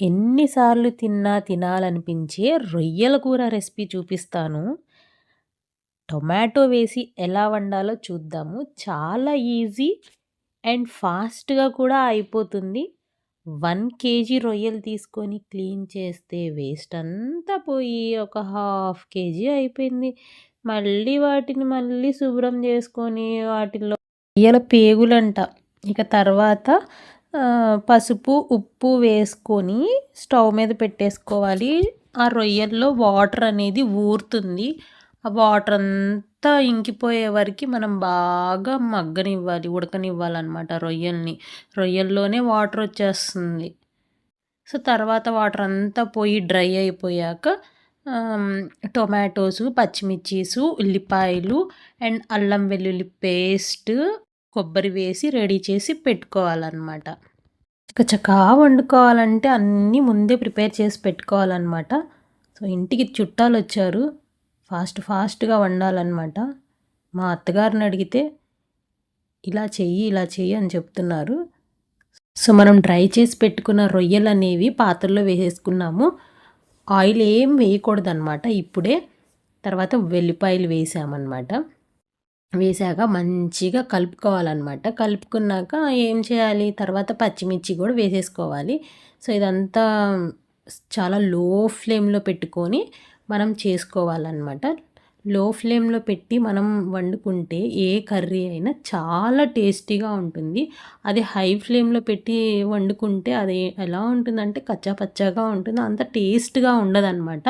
ఎన్నిసార్లు తిన్నా తినాలనిపించే రొయ్యల కూర రెసిపీ చూపిస్తాను. టొమాటో వేసి ఎలా వండాలో చూద్దాము. చాలా ఈజీ అండ్ ఫాస్ట్‌గా కూడా అయిపోతుంది. వన్ కేజీ రొయ్యలు తీసుకొని క్లీన్ చేస్తే వేస్ట్ అంతా పోయి ఒక హాఫ్ కేజీ అయిపోయింది. మళ్ళీ వాటిని మళ్ళీ శుభ్రం చేసుకొని వాటిలో రొయ్యల పేగులంట. ఇక తర్వాత పసుపు, ఉప్పు వేసుకొని స్టవ్ మీద పెట్టేసుకోవాలి. ఆ రొయ్యల్లో వాటర్ అనేది ఊరుతుంది. ఆ వాటర్ అంతా ఇంకిపోయే వరకు మనం బాగా మగ్గనివ్వాలి, ఉడకనివ్వాలన్నమాట రొయ్యల్ని. రొయ్యల్లోనే వాటర్ వచ్చేస్తుంది. సో, తర్వాత వాటర్ అంతా పోయి డ్రై అయిపోయాక టొమాటోసు, పచ్చిమిర్చీసు, ఉల్లిపాయలు అండ్ అల్లం వెల్లుల్లి పేస్ట్, కొబ్బరి వేసి రెడీ చేసి పెట్టుకోవాలన్నమాట. చకచకా వండుకోవాలంటే అన్నీ ముందే ప్రిపేర్ చేసి పెట్టుకోవాలన్నమాట. సో, ఇంటికి చుట్టాలు వచ్చారు ఫాస్ట్ ఫాస్ట్‌గా వండాలన్నమాట. మా అత్తగారిని అడిగితే ఇలా చెయ్యి, ఇలా చెయ్యి అని చెప్తున్నారు. సో, మనం డ్రై చేసి పెట్టుకున్న రొయ్యలు అనేవి పాత్రలో వేసేసుకున్నాము. ఆయిల్ ఏం వేయకూడదన్నమాట ఇప్పుడే. తర్వాత వెల్లిపాయలు వేసామన్నమాట. వేసాక మంచిగా కలుపుకోవాలన్నమాట. కలుపుకున్నాక ఏం చేయాలి తర్వాత పచ్చిమిర్చి కూడా వేసేసుకోవాలి. సో, ఇదంతా చాలా లో ఫ్లేమ్‌లో పెట్టుకొని మనం చేసుకోవాలన్నమాట. లో ఫ్లేమ్‌లో పెట్టి మనం వండుకుంటే ఏ కర్రీ అయినా చాలా టేస్టీగా ఉంటుంది. అది హై ఫ్లేమ్‌లో పెట్టి వండుకుంటే అది ఎలా ఉంటుందంటే కచ్చా పచ్చాగా ఉంటుంది. అంత టేస్ట్‌గా ఉండదన్నమాట.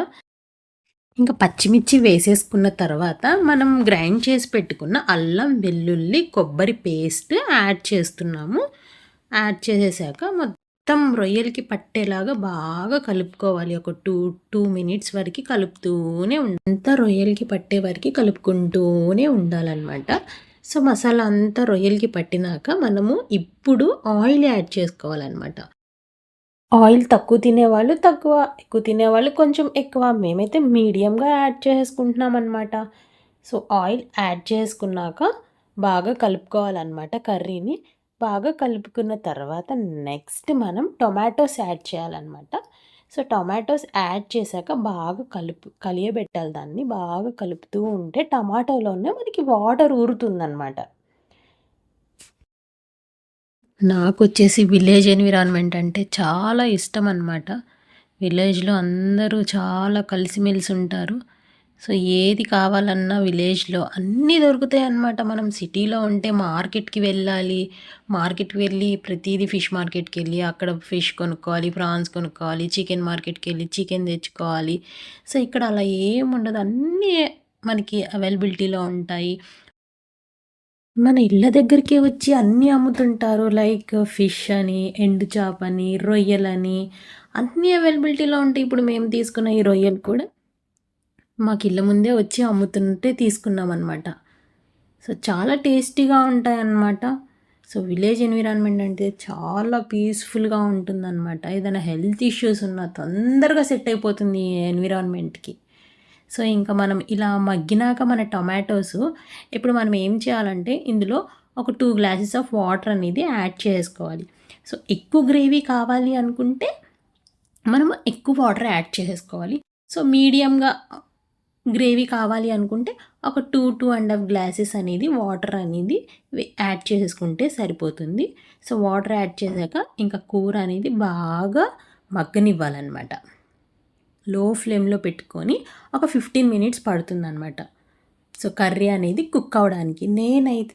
ఇంకా పచ్చిమిర్చి వేసేసుకున్న తర్వాత మనం గ్రైండ్ చేసి పెట్టుకున్న అల్లం, వెల్లుల్లి, కొబ్బరి పేస్ట్ యాడ్ చేస్తున్నాము. యాడ్ చేసేసాక మొత్తం రొయ్యలకి పట్టేలాగా బాగా కలుపుకోవాలి. ఒక టూ టూ మినిట్స్ వరకు కలుపుతూనే అంతా రొయ్యలకి పట్టే వరకు కలుపుకుంటూనే ఉండాలన్నమాట. సో, మసాలా అంతా రొయ్యలకి పట్టినాక మనము ఇప్పుడు ఆయిల్ యాడ్ చేసుకోవాలన్నమాట. ఆయిల్ తక్కువ తినేవాళ్ళు తక్కువ, ఎక్కువ తినేవాళ్ళు కొంచెం ఎక్కువ. మేమైతే మీడియంగా యాడ్ చేసుకుంటున్నాం అనమాట. సో, ఆయిల్ యాడ్ చేసుకున్నాక బాగా కలుపుకోవాలన్నమాట కర్రీని. బాగా కలుపుకున్న తర్వాత నెక్స్ట్ మనం టొమాటోస్ యాడ్ చేయాలన్నమాట. సో, టొమాటోస్ యాడ్ చేశాక బాగా కలుపు కలియబెట్టాలి దాన్ని. బాగా కలుపుతూ ఉంటే టమాటోలోనే మనకి వాటర్ ఊరుతుందన్నమాట. నాకు వచ్చేసి విలేజ్ ఎన్విరాన్మెంట్ అంటే చాలా ఇష్టం అనమాట. విలేజ్‌లో అందరూ చాలా కలిసిమెలిసి ఉంటారు. సో, ఏది కావాలన్నా విలేజ్‌లో అన్నీ దొరుకుతాయి అన్నమాట. మనం సిటీలో ఉంటే మార్కెట్‌కి వెళ్ళాలి. మార్కెట్‌కి వెళ్ళి ప్రతిదీ ఫిష్ మార్కెట్‌కి వెళ్ళి అక్కడ ఫిష్ కొనుక్కోవాలి, ప్రాన్స్ కొనుక్కోవాలి, చికెన్ మార్కెట్‌కి వెళ్ళి చికెన్ తెచ్చుకోవాలి. సో, ఇక్కడ అలా ఏముండదు. అన్నీ మనకి అవైలబిలిటీలో ఉంటాయి. మన ఇళ్ళ దగ్గరికే వచ్చి అన్నీ అమ్ముతుంటారు. లైక్ ఫిష్ అని, ఎండు చేపని, రొయ్యలని అన్నీ అవైలబిలిటీలో ఉంటాయి. ఇప్పుడు మేము తీసుకున్న ఈ రొయ్యలు కూడా మాకు ఇళ్ళ ముందే వచ్చి అమ్ముతుంటే తీసుకున్నామన్నమాట. సో, చాలా టేస్టీగా ఉంటాయన్నమాట. సో, విలేజ్ ఎన్విరాన్మెంట్ అంటే చాలా పీస్‌ఫుల్‌గా ఉంటుందన్నమాట. ఏదైనా హెల్త్ ఇష్యూస్ ఉన్నా తొందరగా సెట్ అయిపోతుంది ఈ ఎన్విరాన్మెంట్‌కి. సో, ఇంకా మనం ఇలా మగ్గినాక మన టొమాటోస్ ఇప్పుడు మనం ఏం చేయాలంటే ఇందులో ఒక టూ గ్లాసెస్ ఆఫ్ వాటర్ అనేది యాడ్ చేసుకోవాలి. సో, ఎక్కువ గ్రేవీ కావాలి అనుకుంటే మనం ఎక్కువ వాటర్ యాడ్ చేసేసుకోవాలి. సో, మీడియంగా గ్రేవీ కావాలి అనుకుంటే ఒక two two and half glasses అనేది వాటర్ అనేది యాడ్ చేసుకుంటే సరిపోతుంది. సో, వాటర్ యాడ్ చేశాక ఇంకా కూర అనేది బాగా మగ్గనివ్వాలన్నమాట. లో ఫ్లేమ్‌లో పెట్టుకొని ఒక ఫిఫ్టీన్ మినిట్స్ పడుతుందనమాట సో, కర్రీ అనేది కుక్ అవ్వడానికి. నేనైతే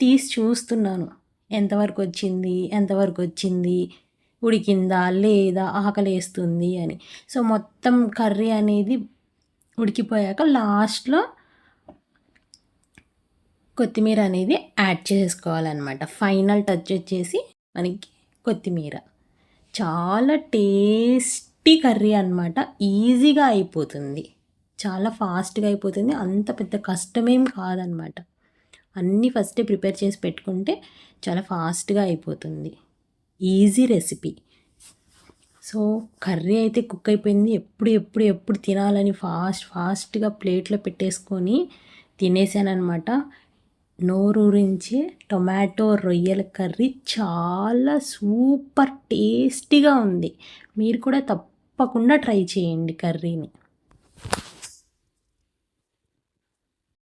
తీసి చూస్తున్నాను. ఎంతవరకు వచ్చింది? ఎంతవరకు వచ్చింది? ఉడికిందా? లేదా? ఆకలేస్తుంది అని. సో, మొత్తం కర్రీ అనేది ఉడికిపోయాక లాస్ట్‌లో కొత్తిమీర అనేది యాడ్ చేసుకోవాలన్నమాట. ఫైనల్ టచ్ వచ్చేసి మనకి కొత్తిమీర. చాలా టేస్ట్ కర్రీ అనమాట. ఈజీగా అయిపోతుంది. చాలా ఫాస్ట్‌గా అయిపోతుంది. అంత పెద్ద కష్టమేం కాదనమాట. అన్నీ ఫస్టే ప్రిపేర్ చేసి పెట్టుకుంటే చాలా ఫాస్ట్‌గా అయిపోతుంది. Easy recipe. సో, కర్రీ అయితే కుక్ అయిపోయింది. ఎప్పుడు, ఎప్పుడు, ఎప్పుడు తినాలని ఫాస్ట్ ఫాస్ట్‌గా ప్లేట్‌లో పెట్టేసుకొని తినేసానమాట నోరూరించే టొమాటో రొయ్యల కర్రీ చాలా సూపర్ టేస్టీగా ఉంది మీరు కూడా తప్పకుండా ట్రై చేయండి కర్రీని.